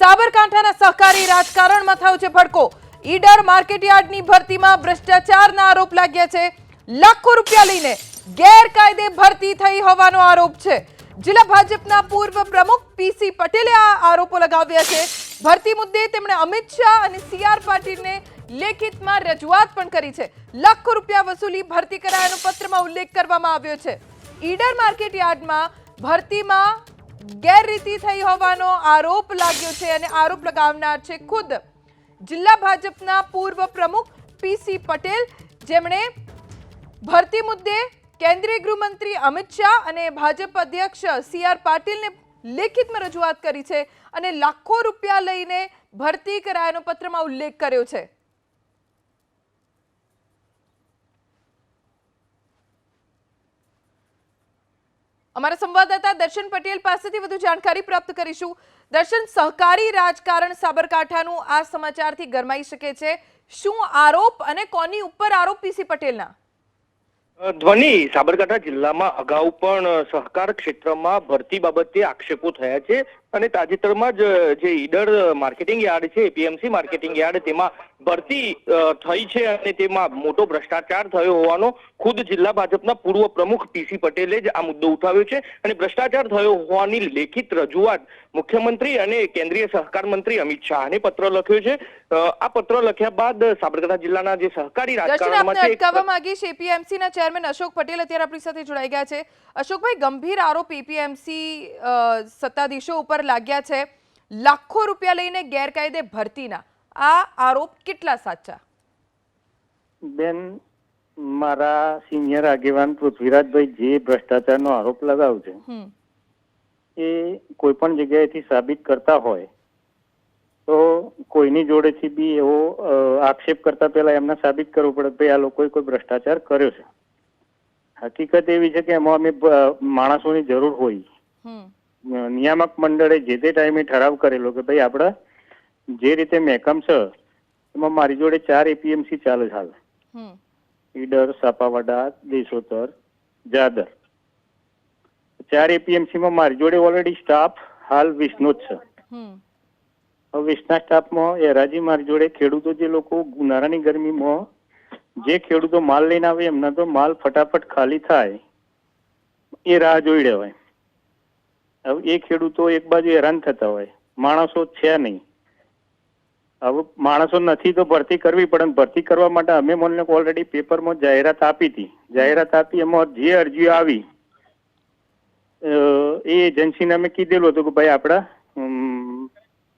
સાબરકાંઠાના સહકારી રાજકારણમાં થયો છે ભડકો. ઈડર માર્કેટયાર્ડની ભરતીમાં ભ્રષ્ટાચારના આરોપ લાગ્યા છે. લાખો રૂપિયા લઈને ગેરકાયદે ભરતી થઈ હોવાનો આરોપ છે. જિલ્લા ભાજપના પૂર્વ પ્રમુખ પીસી પટેલે આ આરોપો લગાવ્યા છે. ભરતી મુદ્દે તેમણે અમિત શાહ અને સીઆર પાટીલને લેખિતમાં રજૂઆત પણ કરી છે. લાખો રૂપિયા વસૂલી ભરતી કરાયાનો પત્રમાં ઉલ્લેખ કરવામાં આવ્યો છે. ઈડર માર્કેટ યાર્ડમાં ભરતીમાં ગેરરીતિ થઈ હોવાનો આરોપ લાગ્યો છે અને આરોપ લગાવનાર છે ખુદ. જિલ્લા ભાજપના પૂર્વ પ્રમુખ પીસી પટેલ, જેમણે ભરતી મુદ્દે કેન્દ્રીય ગૃહમંત્રી અમિત શાહ અને ભાજપ અધ્યક્ષ સી આર પાટીલને લેખિતમાં રજૂઆત કરી છે અને લાખો રૂપિયા લઈને ભરતી કરાયાનો પત્રમાં ઉલ્લેખ કર્યો છે. અમારા સંવાદદાતા દર્શન પટેલ પાસેથી વધુ જાણકારી પ્રાપ્ત કરીશું. દર્શન, સહકારી રાજકારણ સાબરકાંઠાનું આ સમાચારથી ગરમાઈ શકે છે. શું આરોપ અને કોની ઉપર આરોપ પીસી પટેલના? ધ્વનિ, સાબરકાંઠા જિલ્લામાં અગાઉ પણ સહકાર ક્ષેત્રમાં ભરતી બાબતે આક્ષેપો થયા છે. અને તાજેતરમાં જ જે ઈડર માર્કેટિંગ યાર્ડ છે પીએમસી માર્કેટિંગ યાર્ડ તેમાં ભરતી થઈ છે અને તેમાં મોટો ભ્રષ્ટાચાર થયો હોવાનો ખુદ જિલ્લા ભાજપના પૂર્વ પ્રમુખ પીસી પટેલે જ આ મુદ્દો ઉઠાવ્યો છે. અને ભ્રષ્ટાચાર થયો હોવાની લેખિત રજૂઆત મુખ્યમંત્રી અને કેન્દ્રીય સહકાર મંત્રી અમિત શાહને પત્ર લખ્યો છે. આ પત્ર લખ્યા બાદ સાબરકાંઠા જિલ્લાના જે સહકારી રાજકારણમાં છે અટકાવવા માંગીશ એપીએમસી ના ચેરમેન અશોક પટેલ અત્યારે આપણી સાથે જોડાઈ ગયા છે. અશોકભાઈ ગંભીર આરોપ એપીએમસી સત્તાધીશો ઉપર લાગ્યા છે. લાખો રૂપિયા લઈને ગેરકાયદે ભરતીના. આ આરોપ કેટલા સાચા? બેન મારા સિનિયર આગેવાન પૃથ્વીરાજભાઈ જે ભ્રષ્ટાચારનો આરોપ લગાવ છે એ કોઈ પણ જગ્યાએથી સાબિત કરતા હોય તો કોઈની જોડેથી બી એવો આક્ષેપ કરતા પહેલા એમને સાબિત કરવું પડે કે ભાઈ આ લોકોએ કોઈ ભ્રષ્ટાચાર કર્યો છે. હકીકત એવી છે કે એમાં અમે માણસોની જરૂર હોય. નિયામક મંડળે જે તે ટાઈમે ઠરાવ કરેલો કે ભાઈ આપણે જે રીતે મહેકમ છે એમાં મારી જોડે ચાર એપીએમસી ચાલે છે હાલ. ઈડર સાપાવાડા દેશોતર જાદર. ચાર એપીએમસી માં મારી જોડે ઓલરેડી સ્ટાફ હાલ વિષ્ણુ જ છે હવે વીસના સ્ટાફમાં એરાજી મારી જોડે ખેડૂતો જે લોકો ઉનાળાની ગરમીમાં જે ખેડૂતો માલ લઈને આવે એમના તો માલ ફટાફટ ખાલી થાય એ રાહ જોઈ રહેવાય હવે એ ખેડૂતો એક બાજુ હેરાન થતા હોય. માણસો છે નહીં. હવે માણસો નથી તો ભરતી કરવી પડે ભરતી કરવા માટે અમે મને ઓલરેડી પેપરમાં જાહેરાત આપી હતી. જાહેરાત આપી એમાં જે અરજીઓ આવી એ એજન્સીને અમે કીધેલું હતું કે ભાઈ આપણા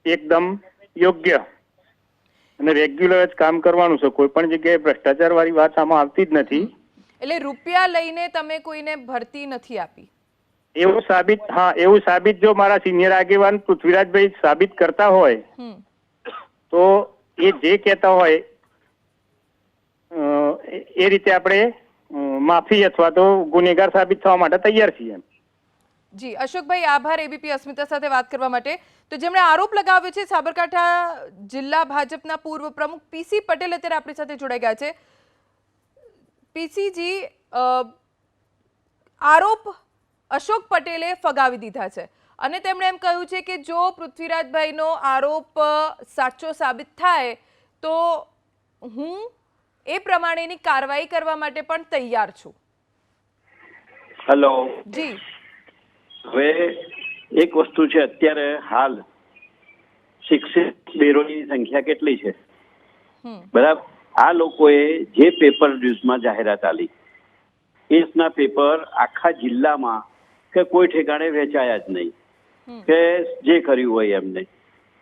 એકદમ યોગ્ય અને રેગ્યુલર જ કામ કરવાનું છે. કોઈ પણ જગ્યાએ ભ્રષ્ટાચાર વાત આમાં આવતી જ નથી. એટલે રૂપિયા લઈને તમે કોઈને ભરતી નથી આપી? એવું સાબિત હા એવું સાબિત જો મારા સિનિયર આગેવાન પૃથ્વીરાજભાઈ સાબિત કરતા હોય તો એ જે કહેતા હોય એ- રીતે આપણે માફી અથવા તો ગુનેગાર સાબિત થવા માટે તૈયાર છીએ જી અશોકભાઈ આભાર. એબીપી અસ્મિતા સાથે વાત કરવા માટે. તો જેમણે આરોપ લગાવ્યો છે સાબરકાંઠા જિલ્લા ભાજપના પૂર્વ પ્રમુખ પીસી પટેલ અત્યારે આપણી સાથે જોડાઈ ગયા છે. પીસીજી આરોપ અશોક પટેલે ફગાવી દીધા છે. અને તેમણે એમ કહ્યું છે કે જો પૃથ્વીરાજભાઈનો આરોપ સાચો સાબિત થાય તો હું એ પ્રમાણેની કાર્યવાહી કરવા માટે પણ તૈયાર છું. હેલો જી. હવે એક વસ્તુ છે અત્યારે હાલ શિક્ષિત બેરોની સંખ્યા કેટલી છે? બરાબર? આ લોકોએ જે પેપર ન્યૂઝમાં જાહેરાત આલી એના પેપર આખા જિલ્લામાં કે કોઈ ઠેકાણે વેચાયા જ નહીં. કે જે કર્યું હોય એમને.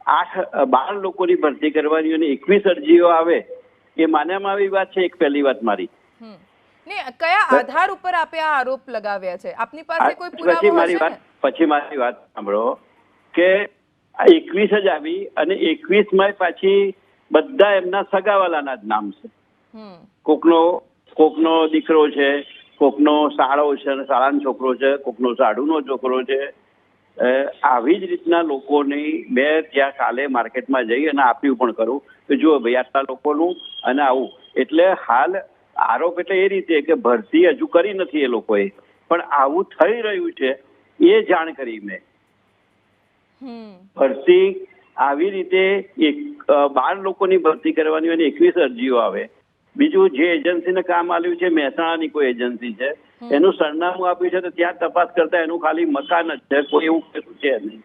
આઠ બાર લોકોની ભરતી કરવાની અને એકવીસ અરજીઓ આવે એ માન્યામાં આવી વાત છે એક પહેલી વાત મારી. ને કયા આધાર ઉપર આપે આ આરોપ લગાવ્યા છે? આપની પાસે કોઈ પછી મારી વાત પછી મારી વાત સાંભળો કે આ એકવીસ જ આવી અને એકવીસમાં પાછી બધા એમના સગાવાલાના જ નામ છે. કોકનો કોકનો દીકરો છે કોકનો શાળો છે અને સાળાનો છોકરો છે કોકનો સાડુનો છોકરો છે. આવી જ રીતના લોકોની મેં ત્યાં કાલે માર્કેટમાં જઈ અને આપ્યું પણ કરું કે જુઓ ભાઈ આટલા લોકોનું અને આવું. એટલે હાલ આરોપ એટલે એ રીતે કે ભરતી હજુ કરી નથી એ લોકોએ. પણ આવું થઈ રહ્યું છે એ જાણ કરી મેં. ભરતી આવી રીતે એક બાર લોકોની ભરતી કરવાની અને એકવીસ અરજીઓ આવે. બીજું જે એજન્સીને કામ આવ્યું છે મહેસાણાની કોઈ એજન્સી છે એનું સરનામું આપ્યું છે તો ત્યાં તપાસ કરતા એનું ખાલી મકાન જ છે કોઈ એવું કશું છે નહીં.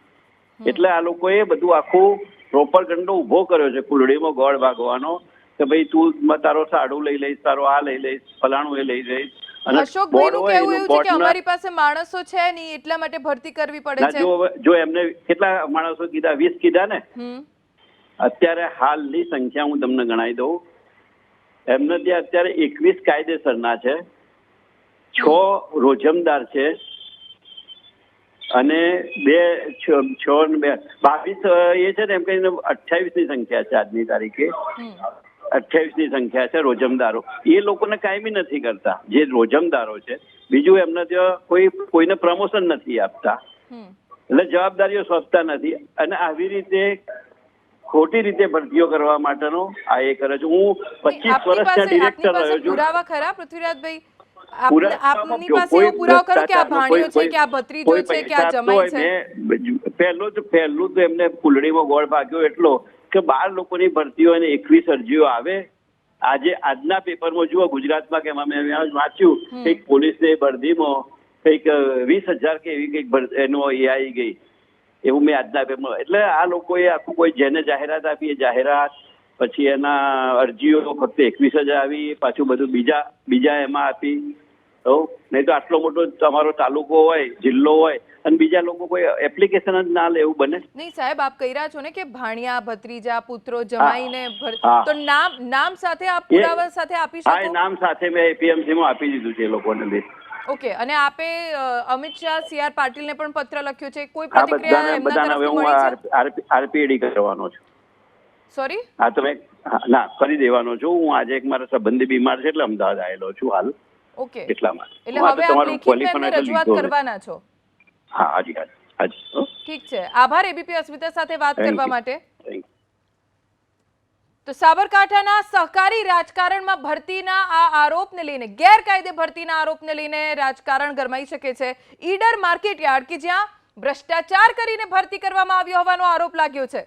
એટલે આ લોકોએ બધું આખું પ્રોપર ગંડો ઊભો કર્યો છે કુલડીમાં ગોળ ભાગવાનો કે ભાઈ તું તારો સાડું લઈ લઈશ તારો આ લઈ લઈશ ફલાણું એ લઈ જઈશ બોર્ડ હોય કહેવું એવું છે કે અમારી પાસે માણસો છે નહીં એટલા માટે ભરતી કરવી પડે છે? જો એમને કેટલા માણસો કીધા? વીસ કીધા ને? અત્યારે હાલની સંખ્યા હું તમને ગણાવી દઉં. એમને ત્યાં અત્યારે એકવીસ કાયદેસરના છે છ રોજમદાર છે અને બે છ બે બાવીસ એ છે ને એમ કહીને અઠ્યાવીસની સંખ્યા છે આજની તારીખે. અઠ્યાવીસની સંખ્યા છે રોજમદારો. એ લોકોને કાયમી નથી કરતા જે રોજમદારો છે. બીજું એમને ત્યાં કોઈ કોઈને પ્રમોશન નથી આપતા. એટલે જવાબદારીઓ સોંપતા નથી. અને આવી રીતે ખોટી રીતે ભરતીઓ કરવા માટેનો આ એ કરે છે. હું પચીસ વર્ષ ત્યાં ડિરેક્ટર રહ્યો છું. પુરાવા ખરા પૃથ્વીરાજભાઈ? આપની પાસે એવો પુરાવો ખરો કે આ ભાણિયો છે કે આ ભત્રીજો છે કે આ જમાઈ છે? પહેલો તો પહેલું તો એમને ફૂલડીમાં ગોળ ભાગ્યો એટલો કે બાર લોકોની ભરતીઓ અને એકવીસ અરજીઓ આવે. આજે આજના પેપરમાં જુઓ ગુજરાતમાં કે અમે વાંચ્યું. કંઈક પોલીસની ભરતીમાં કંઈક વીસ હજાર કે એવી કંઈક એનો એ આવી ગઈ. એવું મેં આજના પેપરમાં. એટલે આ લોકોએ આખું કોઈ જેને જાહેરાત આપી એ જાહેરાત પછી એના અરજીઓ ફક્ત એકવીસ જ આવી પાછું બધું બીજા બીજા એમાં આપી. હો? નહીં તો આટલો મોટો તમારો તાલુકો હોય જિલ્લો હોય અને બીજા લોકો કોઈ એપ્લિકેશન જ ના લે એવું બને? નહીં સાહેબ આપ કહી રહ્યા છો ને કે ભાણિયા ભત્રીજા પુત્રો જમાઈને. તો નામ નામ સાથે આપ પુરાવા સાથે આપી શકો? નામ સાથે મેં એપીએમસી માં આપી દીધું છે એ લોકોને લિસ્ટ ઓકે અને આપે અમિત શાહ સી આર પાટીલને પણ પત્ર લખ્યો છે. કોઈ પ્રતિક્રિયા એમના તરફથી મળી છે? આરપીએડી કરવાનો છું. સોરી? હા તમે ના કરી દેવાનો છું. હું આજે એક મારા સંબંધી બીમાર છે એટલે અમદાવાદ આવેલો છું હાલ. ઓકે. એટલા માટે. એટલે હવે આપ લેખિતમાં રજૂઆત કરવાના છો? હા હાજી હાજી ઠીક છે. આભાર એબીપી અસ્મિતા સાથે વાત કરવા માટે. Thank you. તો સાબરકાંઠાના સહકારી રાજકારણમાં ભરતીના આ આરોપને લઈને, ગેરકાયદે ભરતીના આરોપને લઈને રાજકારણ ગરમાઈ શકે છે. ઈડર માર્કેટ યાર્ડ કે જ્યાં ભ્રષ્ટાચાર કરીને ભરતી કરવામાં આવ્યો હોવાનો આરોપ લાગ્યો છે.